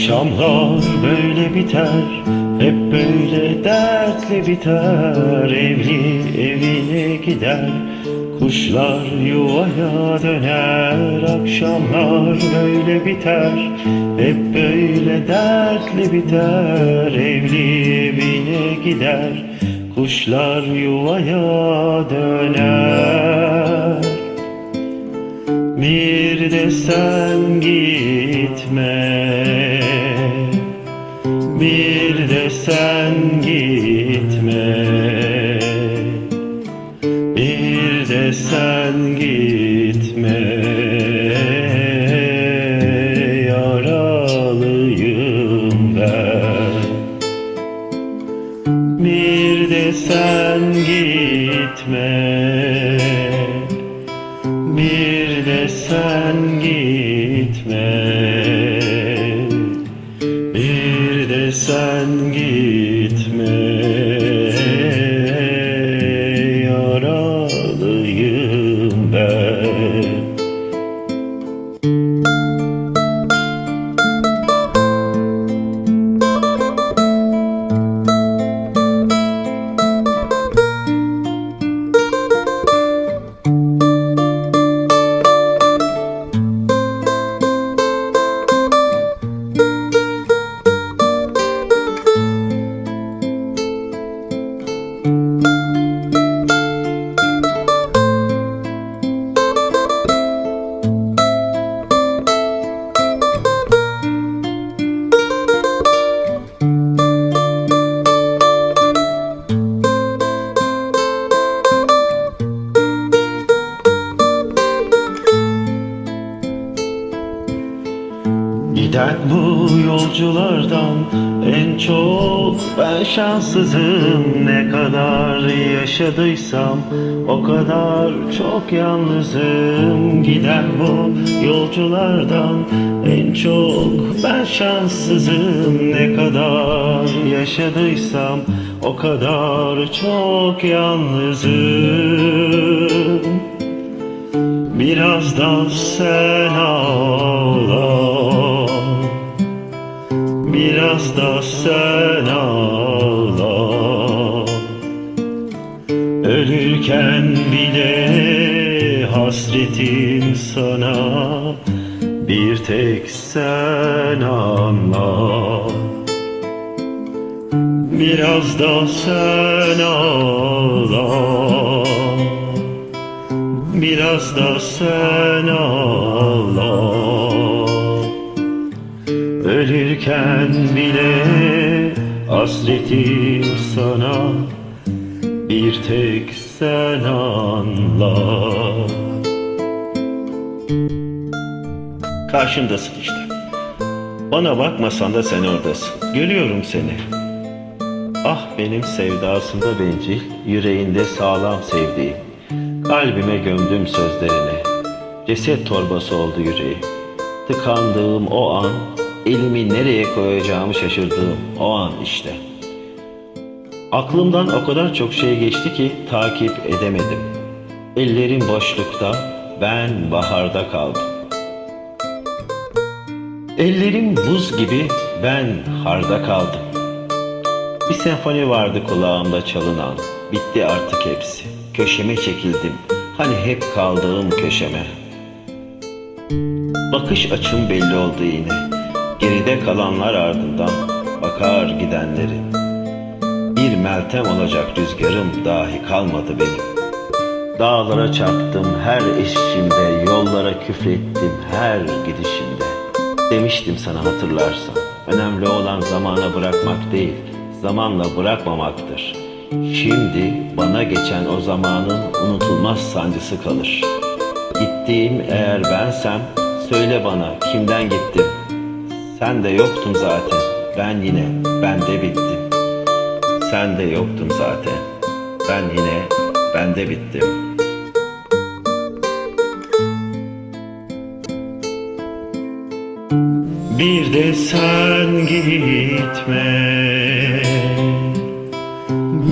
Akşamlar böyle biter Hep böyle dertli biter. Evli evine gider Kuşlar yuvaya döner. Akşamlar böyle biter Hep böyle dertli biter. Evli evine gider Kuşlar yuvaya döner. Bir de sen gitme sen gitme Yaralıyım ben. Bir de sen gitme bir de sen gitme. Bir de sen gitme Giden bu yolculardan en çok ben şanssızım. Ne kadar yaşadıysam o kadar çok yalnızım. Giden bu yolculardan en çok ben şanssızım. Ne kadar yaşadıysam o kadar çok yalnızım. Biraz da sen ağla Biraz da sen ağla. Ölürken bile hasretim sana. Bir tek sen anla. Biraz da sen ağla. Biraz da sen ağla Ölürken bile hasretim sana. Bir tek sen anla. Karşımdasın işte. Bana bakmasan da sen oradasın. Görüyorum seni. Ah benim sevdasında bencil Yüreğinde sağlam sevdiğim. Kalbime gömdüm sözlerini. Ceset torbası oldu yüreğim. Tıkandığım o an Elimi nereye koyacağımı şaşırdığım o an işte Aklımdan o kadar çok şey geçti ki takip edemedim Ellerim boşlukta ben baharda kaldım Ellerim buz gibi ben harda kaldım bir senfoni vardı kulağımda çalınan. Bitti artık hepsi. Köşeme çekildim. Hani hep kaldığım köşeme. Bakış açım belli oldu yine. Geride kalanlar ardından bakar gidenleri. Bir meltem olacak rüzgarım dahi kalmadı benim. Dağlara çarptım her eşimde, yollara küfrettim her gidişimde. Demiştim sana hatırlarsan, önemli olan zamana bırakmak değil, zamanla bırakmamaktır. Şimdi bana geçen o zamanın unutulmaz sancısı kalır. Gittiğim eğer bensem, söyle bana kimden gittim? Sen de yoktun zaten, ben yine, ben de bittim. Sen de yoktun zaten, ben yine, ben de bittim. Bir de sen gitme.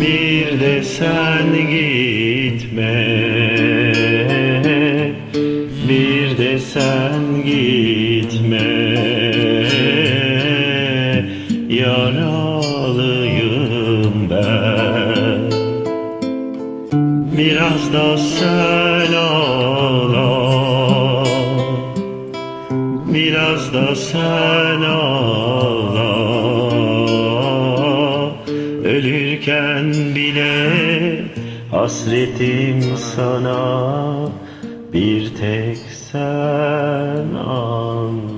Bir de sen gitme. Bir de sen gitme yaralıyım ben. Biraz da sen ağla. Biraz da sen ağla. Ölürken bile hasretim sana. Bir tek sen anla